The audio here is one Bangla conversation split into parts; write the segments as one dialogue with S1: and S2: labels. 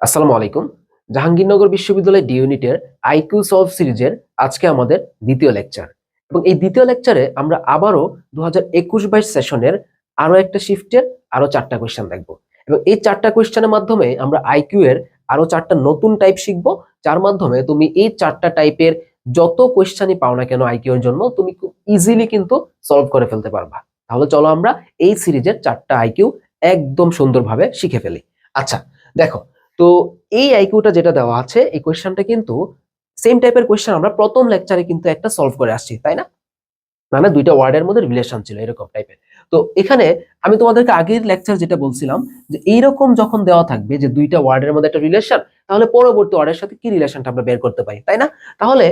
S1: আসসালামু আলাইকুম। জাহাঙ্গীরনগর বিশ্ববিদ্যালয় ডি ইউনিটের আইকিউ সলভ সিরিজের আজকে আমাদের দ্বিতীয় লেকচার এবং এই দ্বিতীয় লেকচারে আমরা আবারও দু হাজার একুশ বাইশ সেশনের আরও একটা শিফটের আরও চারটা কোয়েশ্চেন দেখব। এবং এই চারটা কোয়েশ্চেনের মাধ্যমে আমরা আইকিউ এর আরও চারটা নতুন টাইপ শিখব, যার মাধ্যমে তুমি এই চারটা টাইপের যত কোয়েশ্চেনই পাও না কেন আইকিউ এর জন্য, তুমি খুব ইজিলি কিন্তু সলভ করে ফেলতে পারবা। তাহলে চলো আমরা এই সিরিজের চারটা আইকিউ একদম সুন্দরভাবে শিখে ফেলি। আচ্ছা দেখো তো এই আইকিউটা যেটা দেওয়া আছে, এই কোয়েশ্চেনটা কিন্তু সেম টাইপের কোয়েশ্চেন আমরা প্রথম লেকচারে কিন্তু একটা সলভ করে আসছি, তাই না? মানে দুইটা ওয়ার্ডের মধ্যে রিলেশন ছিল এরকম টাইপের তো এখানে আমি তোমাদেরকে আগের লেকচার যেটা বলছিলাম যে এইরকম যখন দেওয়া থাকবে যে দুইটা ওয়ার্ডের মধ্যে একটা রিলেশন তাহলে পরবর্তী ওয়ার্ডের সাথে কি রিলেশনটা আমরা বের করতে পারি, তাই না? তাহলে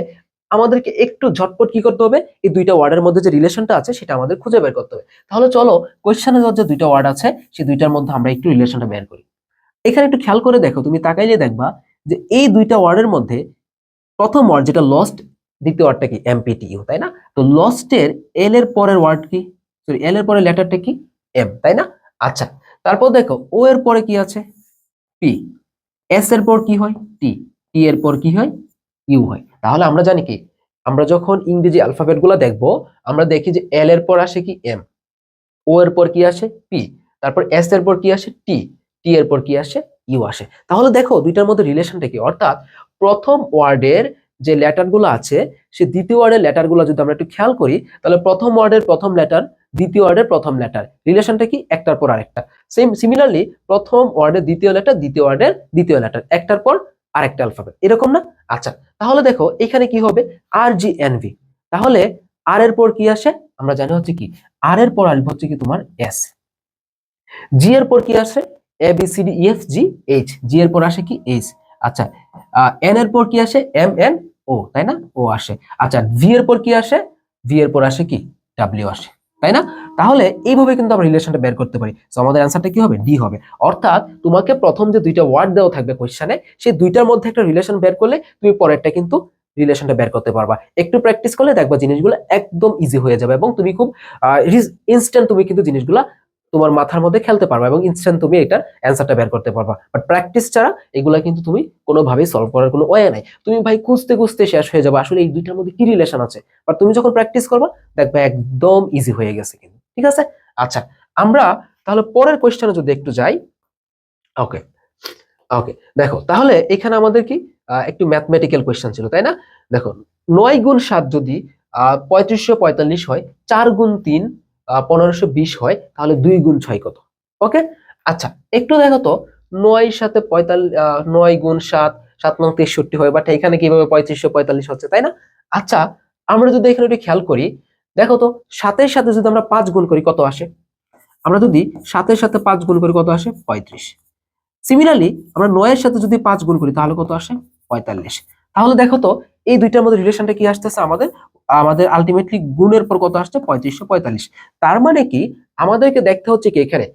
S1: আমাদেরকে একটু ঝটপট কি করতে হবে? এই দুইটা ওয়ার্ডের মধ্যে যে রিলেশনটা আছে, সেটা আমাদের খুঁজে বের করতে হবে। তাহলে চলো কোয়েশ্চেনে যে দুইটা ওয়ার্ড আছে, সেই দুইটার মধ্যে আমরা একটু রিলেশনটা বের করি। এখানে একটু খেয়াল করে দেখো, তুমি তাকাইলে দেখবা যে এই দুইটা ওয়ার্ডের মধ্যে প্রথম ওয়ার্ড যেটা লস্ট দ্বিতীয় ওয়ার্ডটা কি? এমপিটিইউ তাই না? তো লস্টের এল এর পরের ওয়ার্ড কি? সরি এল এর পরের লেটারটা কি? এম তাই না? আচ্ছা তারপর দেখো ও এর পরে কি আছে? পি এস এর পর কি হয়? টি টি এর পর কি হয়? ইউ হয়। তাহলে আমরা জানি কি? আমরা যখন ইংরেজি অ্যালফাবেটগুলো দেখব, আমরা দেখি যে এল এর পর আসে কি? এম ও এর পর কি আসে? পি তারপর এস এর পর কি আসে? টি টি এর পর কি আসে? ইউ আসে। তাহলে দেখো দুইটার মধ্যে রিলেশনটা কি? অর্থাৎ প্রথম ওয়ার্ডের যে লেটারগুলো আছে সে দ্বিতীয় ওয়ার্ডের লেটারগুলো যদি আমরা একটু খেয়াল করি, তাহলে প্রথম ওয়ার্ডের প্রথম লেটার দ্বিতীয় ওয়ার্ডের প্রথম লেটার রিলেশনটা কি? একটার পর আরেকটা। সেম সিমিলারলি প্রথম ওয়ার্ডের দ্বিতীয় লেটার দ্বিতীয় ওয়ার্ডের দ্বিতীয় লেটার একটার পর আরেকটা অ্যালফাবেট এরকম না? আচ্ছা তাহলে দেখো এখানে কি হবে? আর জি এন ভি তাহলে আর এর পর কি আসে? আমরা জানি হচ্ছে কি? আর এর পর আসবে হচ্ছে কি তোমার এস জি এর পর কি আসে? A B C D E F G H G এর পর আসে কি? এইচ আচ্ছা এন এর পর কি আসে? এম এন ও তাই না? ও আসে। আচ্ছা ভি এর পর কি আসে? ভি এর পর আসে কি? ডাব্লিউ আসে, তাই না? তাহলে এইভাবে কিন্তু আমরা রিলেশনটা বের করতে পারি। তো আমাদের অ্যান্সারটা কি হবে? ডি হবে। অর্থাৎ তোমাকে প্রথম যে দুইটা ওয়ার্ড দেওয়া থাকবে কোয়েশ্চেনে সেই দুইটার মধ্যে একটা রিলেশন বের করলে তুমি পরেরটা কিন্তু রিলেশনটা বের করতে পারবা। একটু প্র্যাকটিস করলে দেখবা জিনিসগুলো একদম ইজি হয়ে যাবে এবং তুমি খুব ইনস্ট্যান্ট তুমি কিন্তু জিনিসগুলা তোমার মাথার মধ্যে খেলতে পারবা এবং ইনস্ট্যান্ট তুমি এটার অ্যান্সারটা বের করতে পারবা। বাট প্র্যাকটিস ছাড়া এগুলা কিন্তু তুমি কোনোভাবেই সলভ করার কোনো ওয়ে নাই। তুমি ভাই খুঁজতে খুঁজতে শেষ হয়ে যাবে। আসলে এই দুইটার মধ্যে কি রিলেশন আছে? বাট তুমি যখন প্র্যাকটিস করবা, দেখবে একদম ইজি হয়ে গেছে কিন্তু। ঠিক আছে? আচ্ছা আমরা তাহলে পরের কোয়েশ্চেনে যদি একটু যাই। ওকে ওকে দেখো, তাহলে এখানে আমাদের কি একটু ম্যাথমেটিক্যাল কোয়েশ্চেন ছিল, তাই না? দেখো, নয় গুণ সাত যদি পঁয়ত্রিশশো পঁয়তাল্লিশ হয়, চার গুণ তিন পনেরোশো বিশ হয়, তাহলে দুই গুণ ছয় কত? ওকে আচ্ছা একটু দেখো তো, নয় সাথে পঁয়তাল্লিশ নয় গুণ সাত সাত নং তেষট্টি হয় বাট এখানে কীভাবে পঁয়ত্রিশশো পঁয়তাল্লিশ হচ্ছে, তাই না? আচ্ছা আমরা যদি এখানে একটু খেয়াল করি, দেখো তো, সাতের সাথে যদি আমরা পাঁচ গুণ করি, কত আসে? আমরা যদি সাতের সাথে পাঁচ গুণ করি, কত আসে? পঁয়ত্রিশ। সিমিলারলি আমরা নয়ের সাথে যদি পাঁচ গুণ করি, তাহলে কত আসে? পঁয়তাল্লিশ। তাহলে দেখো তো, এই দুইটার মধ্যে রিলেশনটা কি আসতেছে আমাদের? আমাদের আলটিমেটলি গুণের পর কত আসছে? পঁয়ত্রিশশো পঁয়তাল্লিশ। তার মানে কি? আমাদেরকে দেখতে হচ্ছে কি এখানে?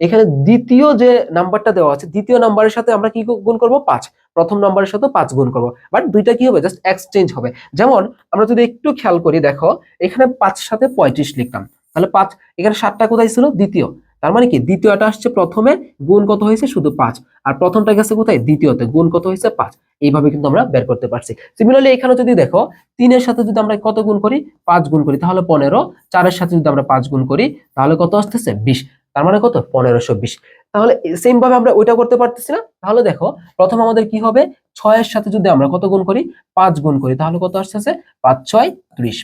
S1: এখানে দ্বিতীয় যে নাম্বারটা দেওয়া আছে, দ্বিতীয় নাম্বারের সাথে আমরা কি গুণ করব? পাঁচ। প্রথম নাম্বারের সাথে পাঁচ গুণ করব। বাট দুইটা কি হবে? জাস্ট এক্সচেঞ্জ হবে। যেমন, আমরা যদি একটু খেয়াল করি, দেখো, এখানে পাঁচ সাথে পঁয়ত্রিশ লিখলাম। তাহলে পাঁচ, এখানে সাতটা কোথায় ছিল? দ্বিতীয়। তার মানে কি? দ্বিতীয়টা আসছে প্রথমে, গুণ কত হয়েছে? শুধু পাঁচ। আর প্রথমটা গেছে কোথায়? দ্বিতীয়তে। গুণ কত হয়েছে? পাঁচ। এইভাবে কিন্তু আমরা বের করতে পারছি। সিমিলারলি এখানে যদি দেখো, তিনের সাথে যদি আমরা কত গুণ করি? পাঁচ গুণ করি। তাহলে পনেরো। চারের সাথে যদি আমরা পাঁচ গুণ করি, তাহলে কত আসতেছে? বিশ। তার মানে কত? পনেরোশো বিশ। তাহলে সেম ভাবে আমরা ওইটা করতে পারতেছি না। তাহলে দেখো, প্রথম আমাদের কি হবে? ছয়ের সাথে যদি আমরা কত গুণ করি? পাঁচ গুণ করি। তাহলে কত আসতেছে? পাঁচ, ছয়, ত্রিশ।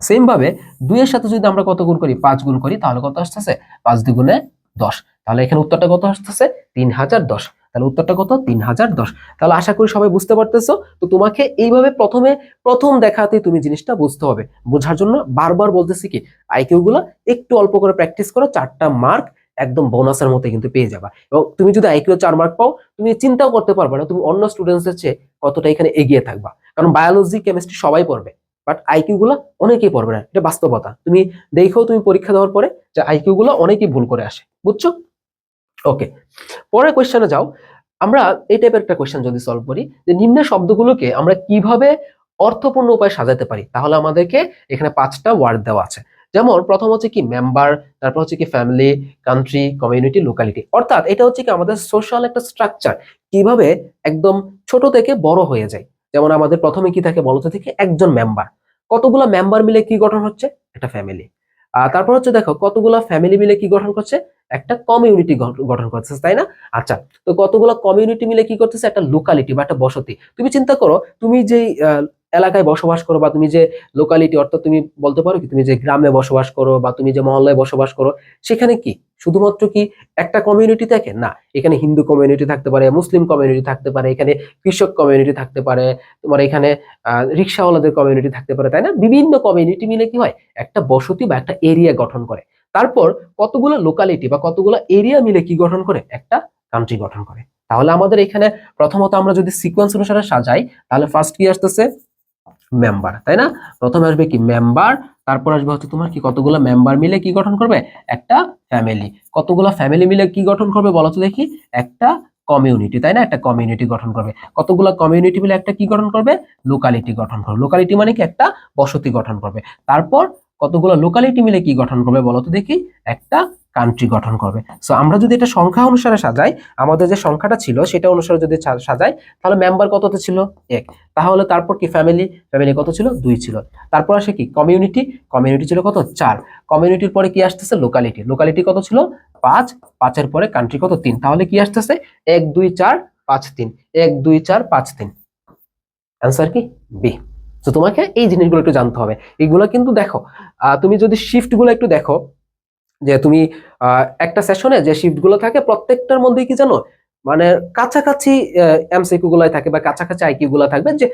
S1: সেম ভাবে দুইয়ের সাথে যদি আমরা কত গুণ করি? পাঁচ গুণ করি, তাহলে কত আসতেছে? পাঁচ দ্বিগুণে দশ। তাহলে এখানে উত্তরটা কত আসতেছে? তিন হাজার দশ। তাহলে উত্তরটা কত? তিন হাজার দশ। তাহলে আশা করি সবাই বুঝতে পারতেছো। তো তোমাকে এইভাবে প্রথমে প্রথম দেখাতেই তুমি জিনিসটা বুঝতে হবে। বোঝার জন্য বারবার বলতেছি কি আইকিউ গুলো একটু অল্প করে প্র্যাকটিস করো, চারটা মার্ক একদম বোনাসের মতো কিন্তু পেয়ে যাবা। এবং তুমি যদি আইকিউ চার মার্ক পাও, তুমি চিন্তাও করতে পারবে না, তুমি অন্য স্টুডেন্টসদের চেয়ে কতটা এখানে এগিয়ে থাকবা। কারণ বায়োলজি কেমিস্ট্রি সবাই পড়বে বাট আইকিউ গুলো অনেকেই পড়বে না, এটা বাস্তবতা। তুমি দেখো, তুমি পরীক্ষা দেওয়ার পরে যে আইকিউ গুলো অনেকেই ভুল করে আসে, বুঝছ? ওকে পরের কোয়েশ্চেনে যাও। আমরা এই টাইপের একটা কোয়েশ্চেন যদি সলভ করি, যে নিম্ন শব্দগুলোকে আমরা কীভাবে অর্থপূর্ণ উপায়ে সাজাতে পারি? তাহলে আমাদেরকে এখানে পাঁচটা ওয়ার্ড দেওয়া আছে। যেমন প্রথম হচ্ছে কি মেম্বার তারপর হচ্ছে কি ফ্যামিলি কান্ট্রি কমিউনিটি লোকালিটি অর্থাৎ এটা হচ্ছে কি আমাদের সোশ্যাল একটা স্ট্রাকচার কীভাবে একদম ছোট থেকে বড় হয়ে যায়। যেমন আমাদের প্রথমে কি থাকে বলতে? থেকে একজন মেম্বার কতগুলা মেম্বার মিলে কি গঠন হচ্ছে? একটা ফ্যামিলি তারপর হচ্ছে দেখো, কতগুলো ফ্যামিলি মিলে কি গঠন করছে? একটা কমিউনিটি গঠন করতেছে, তাই না? আচ্ছা তো কতগুলো কমিউনিটি মিলে কি করতেছে? একটা লোকালিটি বা একটা বসতি। তুমি চিন্তা করো, তুমি যেই এলাকায় বসবাস করো বা তুমি যে লোকালিটি অর্থাৎ তুমি বলতে পারো কি, তুমি যে গ্রামে বসবাস করো বা তুমি যে মহল্লায় বসবাস করো, সেখানে কি? শুধুমাত্র কি একটা কমিউনিটি থাকে? না, এখানে হিন্দু কমিউনিটি থাকতে পারে, মুসলিম কমিউনিটি থাকতে পারে, এখানে কৃষক কমিউনিটি থাকতে পারে, তোমার এখানে রিক্সাওয়ালাদের কমিউনিটি থাকতে পারে, তাই না? বিভিন্ন কমিউনিটি মিলে কি হয়? একটা বসতি বা একটা এরিয়া গঠন করে। তারপর কতগুলো লোকালিটি বা কতগুলো এরিয়া মিলে কি গঠন করে? একটা কান্ট্রি গঠন করে। তাহলে আমাদের এখানে প্রথমত আমরা যদি সিকোয়েন্স অনুসারে সাজাই, তাহলে ফার্স্ট কি আসতেছে? মেম্বার তাই না? প্রথমে আসবে কি মেম্বার তারপর আসবে হচ্ছে তোমার কি কতগুলো মেম্বার মিলে কি গঠন করবে? একটা ফ্যামিলি কতগুলো ফ্যামিলি মিলে কি গঠন করবে বলো তো দেখি? একটা কমিউনিটি তাই না? একটা কমিউনিটি গঠন করবে। কতগুলো কমিউনিটি মিলে একটা কি গঠন করবে? লোকালিটি গঠন করবে। লোকালিটি মানে কি? একটা বসতি গঠন করবে। তারপর কতগুলো লোকালিটি মিলে কি গঠন করবে বলো তো দেখি? একটা কান্ট্রি গঠন করবে। সো আমরা যদি এটা সংখ্যা অনুসারে সাজাই, আমাদের যে সংখ্যাটা ছিল, সেটা অনুসারে যদি সাজাই, তাহলে মেম্বার কততে ছিল? এক। তাহলে তারপর কি ফ্যামিলি ফ্যামিলি কত ছিল? দুই ছিল। তারপর আসে কি? কমিউনিটি কমিউনিটি ছিল কত? চার। কমিউনিটির পরে কি আসতেছে? লোকালিটি লোকালিটি কত ছিল? পাঁচ। পাঁচের পরে কান্ট্রি কত? তিন। তাহলে কি আসতেছে? এক, দুই, চার, পাঁচ, তিন। এক, দুই, চার, পাঁচ, তিন। অ্যান্সার কি? বি তো তোমাকে এই জিনিসগুলো একটু জানতে হবে। এগুলো কিন্তু দেখো তুমি যদি শিফটগুলো একটু দেখো যে তুমি একটা সেশনে যে শিফটগুলো থাকে প্রত্যেকটার মধ্যে কি জানো? মানে কাছাকাছি এমসিকিউ গুলাই থাকে বা কাছাকাছি আইকিউ গুলো থাকবে যে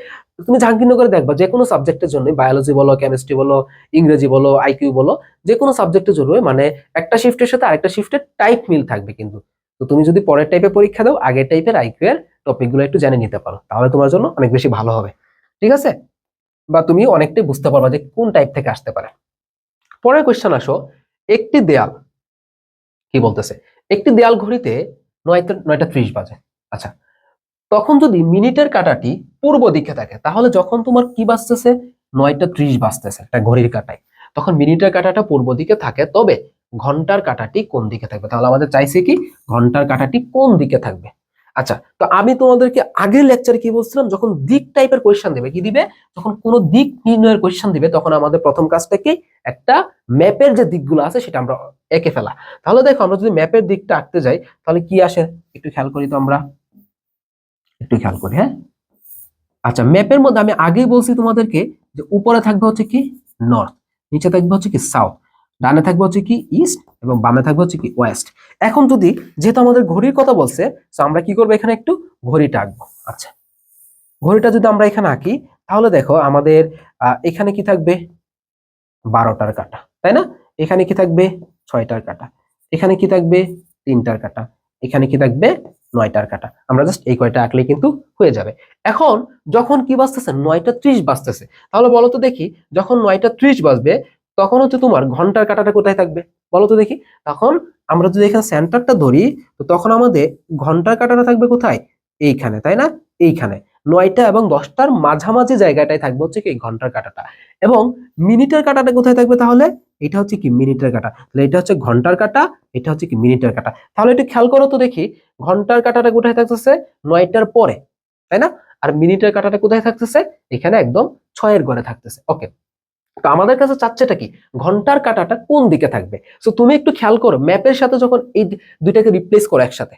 S1: তুমি জাহাঙ্গীরনগরে দেখবা যে কোনো সাবজেক্টের জন্য বায়োলজি বলো কেমিস্ট্রি বলো, ইংরেজি বলো আইকিউ বলো, যে কোনো সাবজেক্টের জন্য মানে একটা শিফটের সাথে আরেকটা শিফটের টাইপ মিল থাকবে কিন্তু। তো তুমি যদি পরের টাইপের পরীক্ষা দাও, আগের টাইপের আইকিউ এর টপিকগুলো একটু জেনে নিতে পারো। তাহলে তোমার জন্য অনেক বেশি ভালো হবে। ঠিক আছে? বা তুমি অনেকটাই বুঝতে পারবা যে কোন টাইপ থেকে আসতে পারে। পরের কোয়েশ্চেন আসো। একটি দেয়াল। কি বলতেছে? একটি দেয়াল ঘড়িতে নয়টা নয়টা ত্রিশ বাজে। আচ্ছা তখন যদি মিনিটের কাটাটি পূর্ব দিকে থাকে, তাহলে যখন তোমার কি বাজতেছে? নয়টা ত্রিশ বাজতেছে একটা ঘড়ির কাঁটায়। তখন মিনিটের কাটাটা পূর্ব দিকে থাকে, তবে ঘণ্টার কাটাটি কোন দিকে থাকবে? তাহলে আমাদের চাইছে কি? ঘণ্টার কাটাটি কোন দিকে থাকবে? আচ্ছা তো আমি তোমাদেরকে আগের লেকচারে কি বলছিলাম? যখন দিক টাইপের কোয়েশ্চেন দিবে, কি দিবে? যখন কোনো দিক নির্ণয়ের কোয়েশ্চেন দিবে, তখন আমাদের প্রথম কাজটাকে একটা ম্যাপের যে দিকগুলো আছে, সেটা আমরা এঁকে ফেলা। তাহলে দেখো, আমরা যদি ম্যাপের দিকটা আঁকতে যাই, তাহলে কি আসে? একটু খেয়াল করি তো আমরা। একটু খেয়াল করি হ্যাঁ? আচ্ছা ম্যাপের মধ্যে আমি আগেই বলছি তোমাদেরকে যে উপরে থাকবে হচ্ছে কি? নর্থ নিচে থাকবে হচ্ছে কি সাউথ ডানে থাকবে হচ্ছে কি ইস্ট এবং বামে থাকবে হচ্ছে কি ওয়েস্ট। এখন যদি যেহেতু আমাদের ঘড়ির কথা বলছে তো আমরা কি করব এখানে একটু ঘড়িটা আঁকবো। আচ্ছা ঘড়িটা যদি আমরা এখানে আঁকি, তাহলে দেখো আমাদের এখানে কি থাকবে? বারোটার কাটা, তাই না? এখানে কি থাকবে? ছয়টার কাটা, এখানে কি থাকবে? তিনটার কাটা, এখানে কি থাকবে? নয়টার কাটা। আমরা জাস্ট এই কয়টা আঁকলে কিন্তু হয়ে যাবে। এখন যখন কি বাজতেছে? নয়টা ত্রিশ বাজতেছে। তাহলে বলো তো দেখি, যখন নয়টা ত্রিশ বাজবে তখন হচ্ছে তোমার ঘণ্টার কাটাটা কোথায় থাকবে? বলো তো দেখি। তখন আমরা যদি এখানে সেন্টারটা ধরি, তো তখন আমাদের ঘণ্টার কাটাটা থাকবে কোথায়? এইখানে, তাই না? এইখানে। নয়টা এবং দশটার মাঝামাঝি জায়গাটায় থাকবে হচ্ছে কি ঘণ্টার কাটাটা। এবং মিনিটের কাটাটা কোথায় থাকবে তাহলে? এটা হচ্ছে কি মিনিটের কাটা। তাহলে এটা হচ্ছে ঘণ্টার কাটা, এটা হচ্ছে কি মিনিটের কাটা। তাহলে একটু খেয়াল করো তো দেখি, ঘণ্টার কাটাটা কোথায় থাকতেছে? নয়টার পরে, তাই না? আর মিনিটের কাটাটা কোথায় থাকতেছে? এখানে একদম ছয়ের ঘরে থাকতেছে। ওকে তো আমাদের কাছে চাচ্ছেটা কি? ঘণ্টার কাটাটা কোন দিকে থাকবে? সো তুমি একটু খেয়াল করো, ম্যাপের সাথে যখন এই দুইটাকে রিপ্লেস করো একসাথে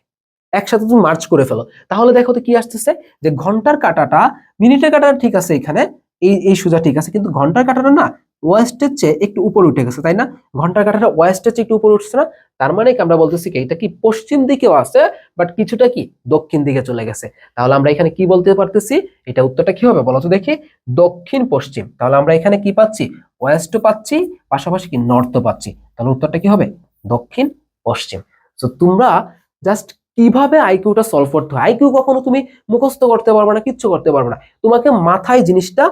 S1: একসাথে তুমি মার্চ করে ফেলো, তাহলে দেখো তো কি আসতেছে? যে ঘণ্টার কাটাটা মিনিটের কাটাটা ঠিক আছে এখানে, এই এই সোজা ঠিক আছে, কিন্তু ঘণ্টার কাটাটা না ওয়েস্টের চেয়ে একটু উপরে উঠে গেছে, তাই না? ঘণ্টার কাটাটা ওয়েস্টের চেয়ে একটু উপরে উঠছে না, তার মানে কি আমরা বলতেছি কি, এটা কি পশ্চিম দিকেও আছে বাট কিছুটা কি দক্ষিণ দিকে চলে গেছে। তাহলে আমরা এখানে কি বলতে পারতেছি? এটা উত্তরটা কি হবে? বলো তো দেখি। দক্ষিণ পশ্চিম। তাহলে আমরা এখানে কি পাচ্ছি? ওয়েস্টও পাচ্ছি, পাশাপাশি কি নর্থও পাচ্ছি। তাহলে উত্তরটা কি হবে? দক্ষিণ পশ্চিম। তো তোমরা জাস্ট কীভাবে আইকিউটা সলভ করতে হয়? আইকিউ কখনো তুমি মুখস্থ করতে পারবে না, কিচ্ছু করতে পারবে না। তোমাকে মাথায় জিনিসটা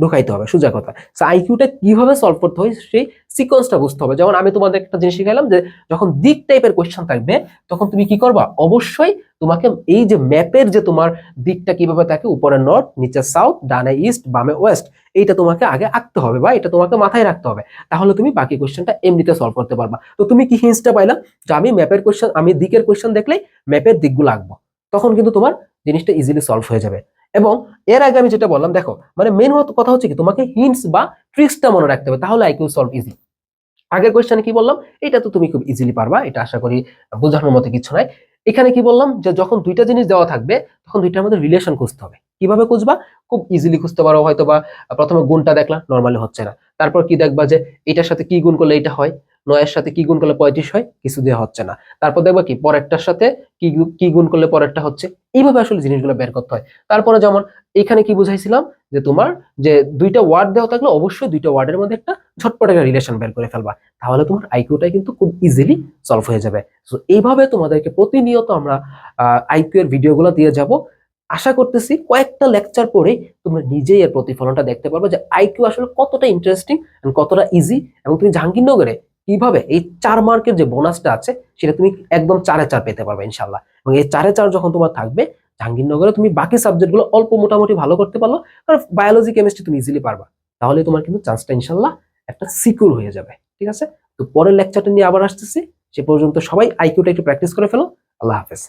S1: ঢুকাইতে হবে, সোজা কথা। সো আইকিউটা কীভাবে সলভ করতে হয় সেই সিকোয়েন্সটা বুঝতে হবে। যেমন আমি তোমাদের একটা জিনিস শিখাইলাম যে, যখন দিক টাইপের কোয়েশ্চেন থাকবে, তখন তুমি কি করবা? অবশ্যই তোমাকে এই যে ম্যাপের যে তোমার দিকটা কীভাবে থাকে, উপরে নর্থ নিচে সাউথ ডানে ইস্ট বামে ওয়েস্ট এইটা তোমাকে আগে আঁকতে হবে বা এটা তোমাকে মাথায় রাখতে হবে। তাহলে তুমি বাকি কোয়েশ্চেনটা এমনিতে সলভ করতে পারবা। তো তুমি কি হিন্সটা পাইলা? যে আমি ম্যাপের কোয়েশ্চেন আমি দিকের কোয়েশ্চেন দেখলেই ম্যাপের দিকগুলো আঁকবো। তখন কিন্তু তোমার জিনিসটা ইজিলি সলভ হয়ে যাবে। এবং এর আগে আমি যেটা বললাম, দেখো মানে মেন কথা হচ্ছে কি, তোমাকে হিন্টস বা ট্রিক্সটা মনে রাখতে হবে, তাহলে আইকিউ সলভ ইজি আগের কোয়েশ্চেনে কি বললাম? এটা তো তুমি খুব ইজিলি পারবা, এটা আশা করি বোঝানোর মতো কিছু নাই। এখানে কি বললাম? যে যখন দুইটা জিনিস দেওয়া থাকবে, তখন দুইটার মধ্যে রিলেশন খুঁজতে হবে। কীভাবে খুঁজবা? খুব ইজিলি খুঁজতে পারো হয়তো বা প্রথমে গুণটা দেখলা নর্মালি হচ্ছে না। তারপর কি দেখবা যে, এটার সাথে কি গুণ করলে এটা হয়? নয়ের সাথে কি গুণ করলে পঁয়ত্রিশ হয়? কিছু দেওয়া হচ্ছে না। তারপর দেখবা কি, পরেরটার সাথে কি কি গুণ করলে পরেরটা হচ্ছে? এইভাবে আসলে জিনিসগুলো বের করতে হয়। তারপরে যেমন এখানে কি বুঝাইছিলাম? যে তোমার যে দুইটা ওয়ার্ড দেওয়া থাকলে অবশ্যই দুইটা ওয়ার্ডের মধ্যে একটা ঝটপট একটা রিলেশন বের করে ফেলবা। তাহলে তোমার আইকিউটা কিন্তু খুব ইজিলি সলভ হয়ে যাবে। তো এইভাবে তোমাদেরকে প্রতিনিয়ত আমরা আইকিউ এর ভিডিওগুলো দিয়ে যাব। আশা করতেছি কয়েকটা লেকচার পরেই তোমরা নিজেই এর প্রতিফলনটা দেখতে পারবে যে আইকিউ আসলে কতটা ইন্টারেস্টিং কতটা ইজি এবং তুমি জাহাঙ্গীরনগরে কীভাবে এই চার মার্কের যে বোনাসটা আছে, সেটা তুমি একদম চারে চার পেতে পারবে ইনশাল্লাহ এবং এই চারে চার যখন তোমার থাকবে, জাহাঙ্গীরনগরে তুমি বাকি সাবজেক্টগুলো অল্প মোটামুটি ভালো করতে পারল, কারণ বায়োলজি কেমিস্ট্রি তুমি ইজিলি পারবা। তাহলে তোমার কিন্তু চান্সটা ইনশাল্লাহ একটা সিকিউর হয়ে যাবে, ঠিক আছে? তো পরের লেকচারটা নিয়ে আবার আসতেছি, সে পর্যন্ত সবাই আইকিউটা একটু প্র্যাকটিস করে ফেলো, আল্লাহ হাফেজ।